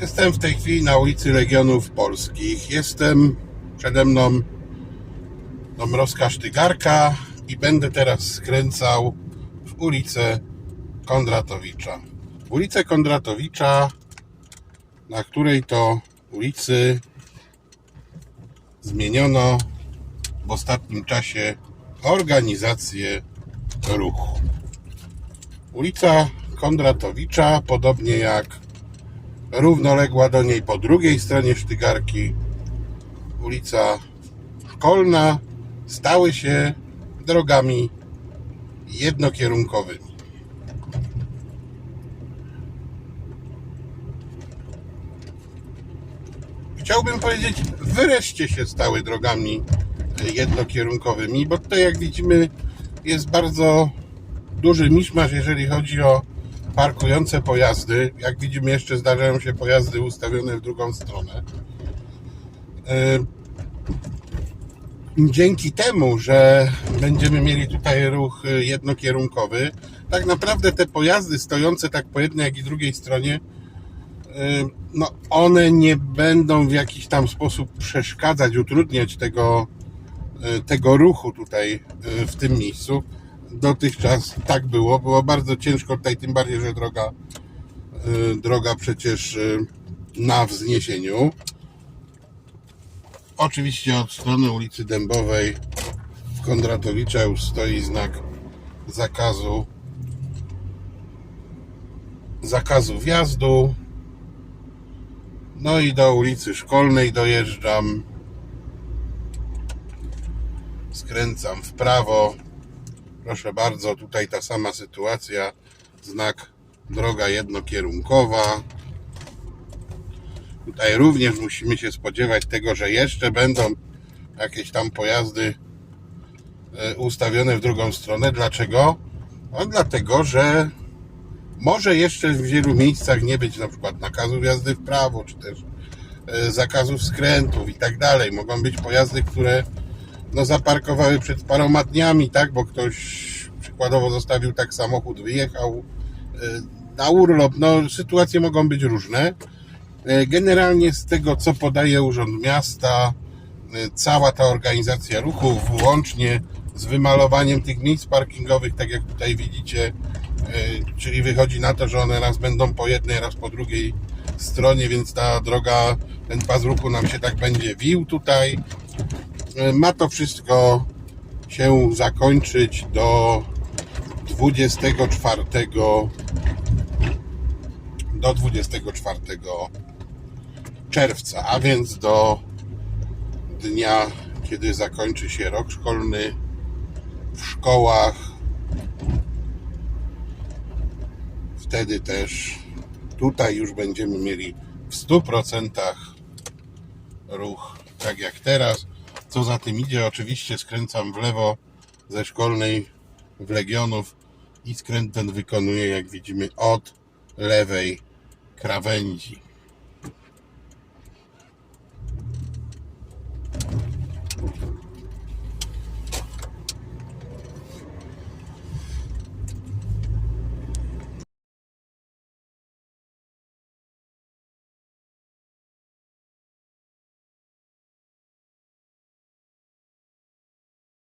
Jestem w tej chwili na ulicy Legionów Polskich. Jestem przede mną Dąbrowska Sztygarka i będę teraz skręcał w ulicę Kondratowicza. Ulicę Kondratowicza, na której to ulicy zmieniono w ostatnim czasie organizację ruchu. Ulica Kondratowicza, podobnie jak równoległa do niej po drugiej stronie Sztygarki ulica Szkolna, stały się drogami jednokierunkowymi. Chciałbym powiedzieć, wreszcie się stały drogami jednokierunkowymi, bo tutaj jak widzimy jest bardzo duży miszmasz, jeżeli chodzi o parkujące pojazdy. Jak widzimy jeszcze zdarzają się pojazdy ustawione w drugą stronę. Dzięki temu, że będziemy mieli tutaj ruch y, jednokierunkowy, tak naprawdę te pojazdy stojące tak po jednej, jak i drugiej stronie, y, no one nie będą w jakiś tam sposób przeszkadzać, utrudniać tego, y, tego ruchu tutaj w tym miejscu. Dotychczas tak było, było bardzo ciężko tutaj, tym bardziej, że droga, y, droga przecież y, na wzniesieniu. Oczywiście od strony ulicy Dębowej w Kondratowicza już stoi znak zakazu zakazu wjazdu. No i do ulicy Szkolnej dojeżdżam. Skręcam w prawo. Proszę bardzo, tutaj ta sama sytuacja. Znak droga jednokierunkowa. Tutaj również musimy się spodziewać tego, że jeszcze będą jakieś tam pojazdy e, ustawione w drugą stronę. Dlaczego? No dlatego, że może jeszcze w wielu miejscach nie być na przykład nakazu jazdy w prawo, czy też e, zakazów skrętów i tak dalej. Mogą być pojazdy, które no, zaparkowały przed paroma dniami, tak, bo ktoś przykładowo zostawił tak samochód, wyjechał e, na urlop. No, sytuacje mogą być różne. E, Generalnie z tego, co podaje Urząd Miasta, e, cała ta organizacja ruchu, włącznie z wymalowaniem tych miejsc parkingowych, tak jak tutaj widzicie, czyli wychodzi na to, że one raz będą po jednej, raz po drugiej stronie, więc ta droga, ten pas ruchu nam się tak będzie wił tutaj. E, Ma to wszystko się zakończyć do 24 do 24 czerwca, a więc do dnia, kiedy zakończy się rok szkolny w szkołach. Wtedy też tutaj już będziemy mieli w 100% ruch, tak jak teraz. Co za tym idzie, oczywiście skręcam w lewo ze szkolnej w Legionów i skręt ten wykonuję, jak widzimy, od lewej krawędzi.